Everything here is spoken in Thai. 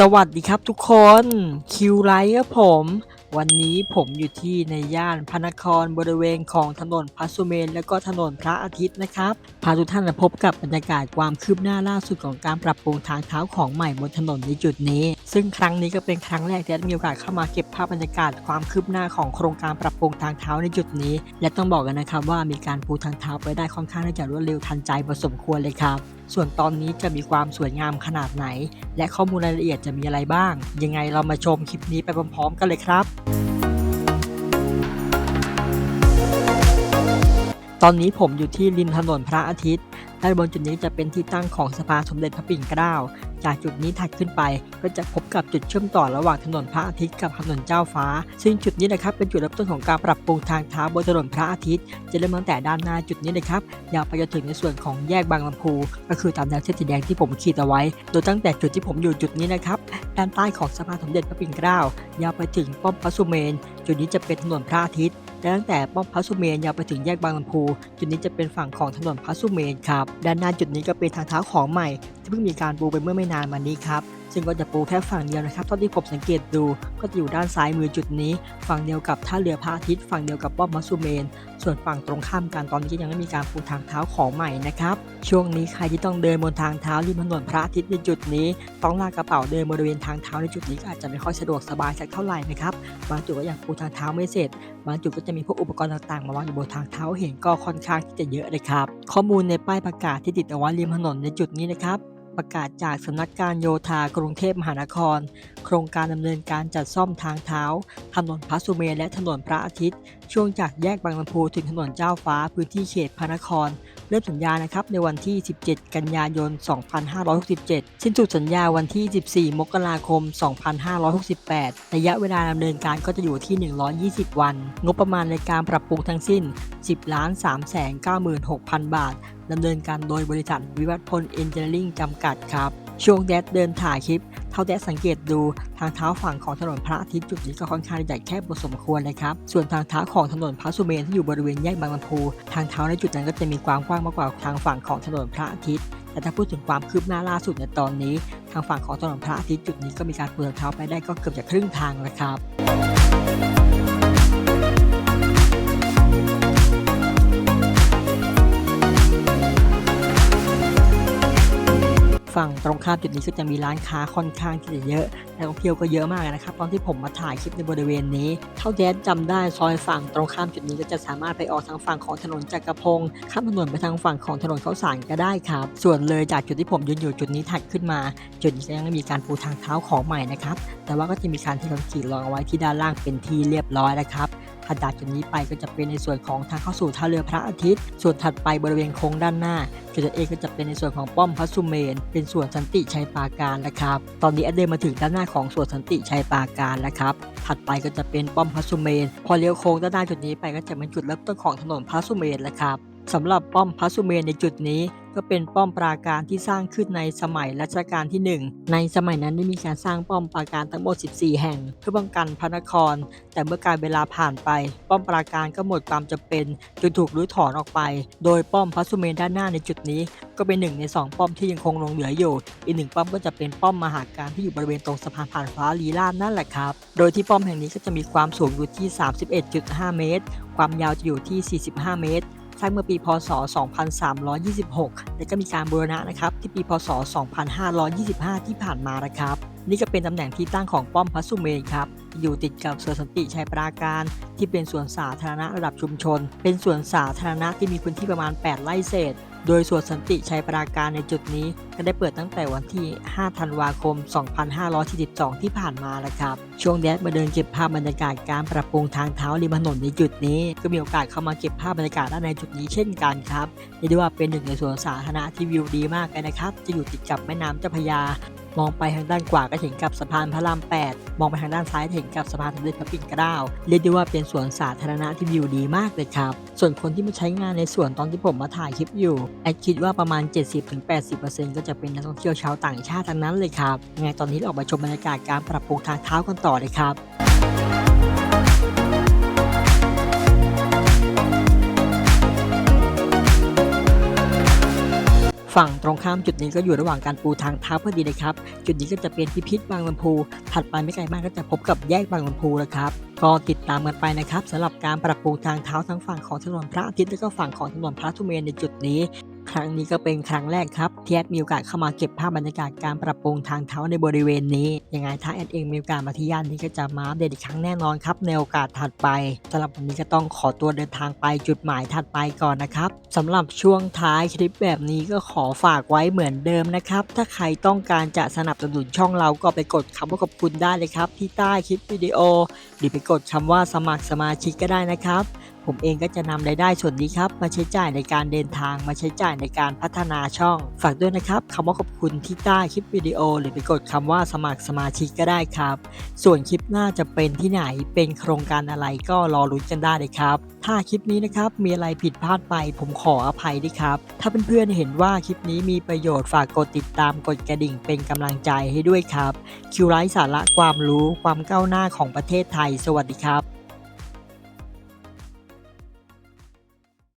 สวัสดีครับทุกคนคิวไลท์ครับผม วันนี้ผมอยู่ที่ในย่านพระนครบริเวณของถนนพระสุเมน และก็ถนนพระอาทิตย์นะครับ พาทุกท่านมาพบกับบรรยากาศความคืบหน้าล่าสุดของการปรับปรุงทางเท้าของใหม่บนถนนในจุดนี้ ซึ่งครั้งนี้ก็เป็นครั้งแรกที่ได้มีโอกาสเข้ามาเก็บภาพบรรยากาศความคืบหน้าของโครงการปรับปรุงทางเท้าในจุดนี้ และต้องบอกกันนะครับว่ามีการปูทางเท้าไปได้ค่อนข้างที่จะรวดเร็วทันใจพอสมควรเลยครับ ส่วนตอนนี้จะมีความสวยงามขนาดไหน และข้อมูลรายละเอียดจะมีอะไรบ้าง ยังไงเรามาชมคลิปนี้ไปพร้อมๆกันเลยครับ ตอนนี้ผมอยู่ที่ริมถนนพระอาทิตย์ด้านบนจุดนี้จะเป็นที่ตั้งของสภาสมเด็จพระปิ่นเกล้า จากจุดนี้ถัดขึ้นไป ก็จะพบกับจุดเชื่อมต่อระหว่างถนนพระอาทิตย์กับถนนเจ้าฟ้า ซึ่งจุดนี้นะครับเป็นจุดเริ่มต้นของการปรับปรุงทางเท้าบนถนนพระอาทิตย์ จะเริ่มตั้งแต่ด้านหน้าจุดนี้นะครับยาวไปจนถึงในส่วนของแยกบางลำพู ก็คือตามแนวเส้นสีแดงที่ผมขีดเอาไว้ โดยตั้งแต่จุดที่ผมอยู่จุดนี้นะครับด้านใต้ของสะพานสมเด็จพระปิ่นเกล้ายาวไปถึงป้อมพระสุเมน จุดนี้จะเป็นถนนพระอาทิตย์และตั้งแต่ป้อมพระสุเมนยาวไปถึงแยกบางลำพู จุดนี้จะเป็นฝั่งของถนนพระสุเมนครับ ด้านหน้าจุดนี้ก็เป็นทางเท้าของใหม่ ที่เพิ่งมีการปูไปเมื่อไม่นานมานี้ครับ ซึ่งก็จะปูแค่ฝั่งเดียวนะครับเท่าที่ผมสังเกตดูก็จะอยู่ด้านซ้ายมือจุดนี้ ฝั่งเดียวกับท่าเรือพระอาทิตย์ฝั่งเดียวกับป้อมมัสซูเมน ส่วนฝั่งตรงข้ามกันตอนนี้ก็ยังไม่มีการปูทางเท้าของใหม่นะครับช่วงนี้ใครที่ต้องเดินบนทางเท้าริมถนนพระอาทิตย์ในจุดนี้ ต้องลากกระเป๋าเดินบริเวณทางเท้าในจุดนี้ก็อาจจะไม่ค่อยสะดวกสบายสักเท่าไหร่นะครับบางจุดก็ยังปูทางเท้าไม่เสร็จบางจุดก็จะมีพวกอุปกรณ์ต่างๆมาวางอยู่บนทางเท้าเห็นก็ค่อนข้างที่จะเยอะเลยครับข้อมูลในป้ายประกาศที่ติดเอาไว้ริมถนนในจุดนี้นะครับ ประกาศจากสำนักการโยธากรุงเทพมหานคร โครงการดำเนินการจัดซ่อมทางเท้า ถนนพระสุเมนและถนนพระอาทิตย์ ช่วงจากแยกบางลำพูถึงถนนเจ้าฟ้าพื้นที่เขตพระนคร เริ่มสัญญานะครับในวันที่ 17 กันยายน 2567 สิ้นสุดสัญญาวันที่ 14 มกราคม 2568 ระยะเวลาดำเนินการก็จะอยู่ที่ 120 วัน งบประมาณในการปรับปรุงทั้งสิ้น 10 ล้าน3 9 6 0 0 0 บาท ดำเนินการโดยบริษัทวิวัฒน์พลเอนจิเนียริงจำกัดครับ ช่วงแดดเดินถ่ายคลิป เท่าแดดสังเกตดูทางเท้าฝั่งของถนนพระอาทิตย์จุดนี้ก็ค่อนข้างใหญ่แคบพอสมควรเลยครับ ส่วนทางเท้าของถนนพระสุเมนที่อยู่บริเวณแยกบางลำพู ทางเท้าในจุดนั้นก็จะมีความกว้างมากกว่าทางฝั่งของถนนพระอาทิตย์แต่ถ้าพูดถึงความคืบหน้าล่าสุดในตอนนี้ ทางฝั่งของถนนพระอาทิตย์จุดนี้ก็มีการปูทางเท้าไปได้ก็เกือบจะครึ่งทางแล้วครับ ฝั่งตรงข้ามจุดนี้ก็จะมีร้านค้าค่อนข้างที่จะเยอะนักท่องเที่ยวก็เยอะมากนะครับ ตอนที่ผมมาถ่ายคลิปในบริเวณนี้ เท่าแย้จำได้ซอยฝั่งตรงข้ามจุดนี้ก็จะสามารถไปออกทางฝั่งของถนนจักรพงศ์ข้ามถนนไปทางฝั่งของถนนข้าวสารก็ได้ครับ ส่วนเลยจากจุดที่ผมยืนอยู่จุดนี้ถัดขึ้นมา จุดนี้ยังมีการปูทางเท้าของใหม่นะครับ แต่ว่าก็จะมีการเทคอนกรีตรองเอาไว้ที่ด้านล่างเป็นที่เรียบร้อยนะครับ ถัดจากจุดนี้ไปก็จะเป็นในส่วนของทางเข้าสู่ท่าเรือพระอาทิตย์ ส่วนถัดไปบริเวณโค้งด้านหน้าจุดเอก็จะเป็นในส่วนของป้อมพระสุเมน เป็นส่วนสันติชัยปราการนะครับ ตอนนี้อเดินมาถึงด้านหน้าของส่วนสันติชัยปราการแล้วครับ ถัดไปก็จะเป็นป้อมพระสุเมน พอเลี้ยวโค้งด้านหน้าจุดนี้ไปก็จะเป็นจุดเริ่มต้นของถนนพระสุเมนแล้วครับ สำหรับป้อมพระสุเมนในจุดนี้ก็เป็นป้อมปราการที่สร้างขึ้นในสมัยรัชกาลที่ 1 ในสมัยนั้นได้มีการสร้างป้อมปราการทั้งหมด 14 แห่ง เพื่อป้องกันพระนคร แต่เมื่อการเวลาผ่านไป ป้อมปราการก็หมดความจำเป็นจนถูกรื้อถอนออกไป โดยป้อมพระสุเมนด้านหน้าในจุดนี้ ก็เป็นหนึ่งในสองป้อมที่ยังคงหลงเหลืออยู่ อีกหนึ่งป้อมก็จะเป็นป้อมมหาการที่อยู่บริเวณตรงสะพานผ่านฟ้าลีลาดนั่นแหละครับ โดยที่ป้อมแห่งนี้ก็จะมีความสูงอยู่ที่ 31.5 เมตร ความยาวจะอยู่ที่ 45 เมตร สร้างเมื่อปีพศ 2326 และก็มีการบูรณะนะครับที่ปีพศ 2525 ที่ผ่านมานะครับ นี่ก็เป็นตำแหน่งที่ตั้งของป้อมพระสุเมนครับอยู่ติดกับสวนสันติชัยปราการ ที่เป็นสวนสาธารณะระดับชุมชน เป็นสวนสาธารณะที่มีพื้นที่ประมาณ 8 ไร่เศษ โดยสวนสันติชัยปราการในจุดนี้ ก็ได้เปิดตั้งแต่วันที่ 5 ธันวาคม 2542 ที่ผ่านมาแล้วครับ ช่วงแดดมาเดินเก็บภาพบรรยากาศการปรับปรุงทางเท้าริมถนนในจุดนี้ ก็มีโอกาสเข้ามาเก็บภาพบรรยากาศด้านในจุดนี้เช่นกันครับเรียกได้ว่าเป็นหนึ่งในสวนสาธารณะที่วิวดีมากเลยนะครับ จะอยู่ติดกับแม่น้ำเจ้าพระยามองไปทางด้านขวาก็เห็นกับสะพานพระราม 8 มองไปทางด้านซ้ายเห็นกับสะพานสมเด็จพระปิ่นเกล้า เรียกได้ว่าเป็นสวนสาธารณะที่วิวดีมากเลยครับ ส่วนคนที่มาใช้งานในสวนตอนที่ผมมาถ่ายคลิปอยู่ แอดคิดว่าประมาณ 70-80%ก็จะเป็นนักท่องเที่ยวชาวต่างชาติทั้งนั้นเลยครับยังไงตอนนี้เราออกมาชมบรรยากาศการปรับปรุงทางเท้ากันต่อเลยครับฝั่งตรงข้ามจุดนี้ก็อยู่ระหว่างการปูทางเท้าพอดีเลยครับ จุดนี้ก็จะเป็นพิพิธบางลำพู ถัดไปไม่ไกลมากก็จะพบกับแยกบางลำพูแล้วครับ ก็ติดตามกันไปนะครับสำหรับการปรับปรุงทางเท้าทั้งฝั่งของถนนพระอาทิตย์และก็ฝั่งของถนนพระทุเมนในจุดนี้ รั้งนี้ก็เป็นครั้งแรกครับที่แอดมีโอกาสเข้ามาเก็บภาพบรรยากาศการปรับปรุงทางเท้าในบริเวณนี้ยังไงถ้าแอดเองมีโอกาสมาที่ย่านนี้ก็จะมาอัปเดตอีกครั้งแน่นอนครับในโอกาสถัดไปสำหรับวันนี้ก็ต้องขอตัวเดินทางไปจุดหมายถัดไปก่อนนะครับสำหรับช่วงท้ายคลิปแบบนี้ก็ขอฝากไว้เหมือนเดิมนะครับถ้าใครต้องการจะสนับสนุนช่องเราก็ไปกดคำว่าขอบคุณได้เลยครับที่ใต้คลิปวิดีโอหรือไปกดคำว่าสมัครสมาชิกก็ได้นะครับ ผมเองก็จะนำรายได้ส่วนนี้ครับ มาใช้จ่ายในการเดินทาง มาใช้จ่ายในการพัฒนาช่อง ฝากด้วยนะครับคำว่าขอบคุณที่ใต้คลิปวิดีโอ หรือไปกดคำว่าสมัครสมาชิกก็ได้ครับ ส่วนคลิปหน้าจะเป็นที่ไหนเป็นโครงการอะไรก็รอรุ้นกันได้เลยครับ ถ้าคลิปนี้นะครับมีอะไรผิดพลาดไป ผมขออภัยด้วยครับ ถ้าเพื่อนๆเห็นว่าคลิปนี้มีประโยชน์ฝากกดติดตามกดกระดิ่งเป็นกำลังใจให้ด้วยครับคิวไลท์สาระความรู้ความก้าวหน้าของประเทศไทย สวัสดีครับ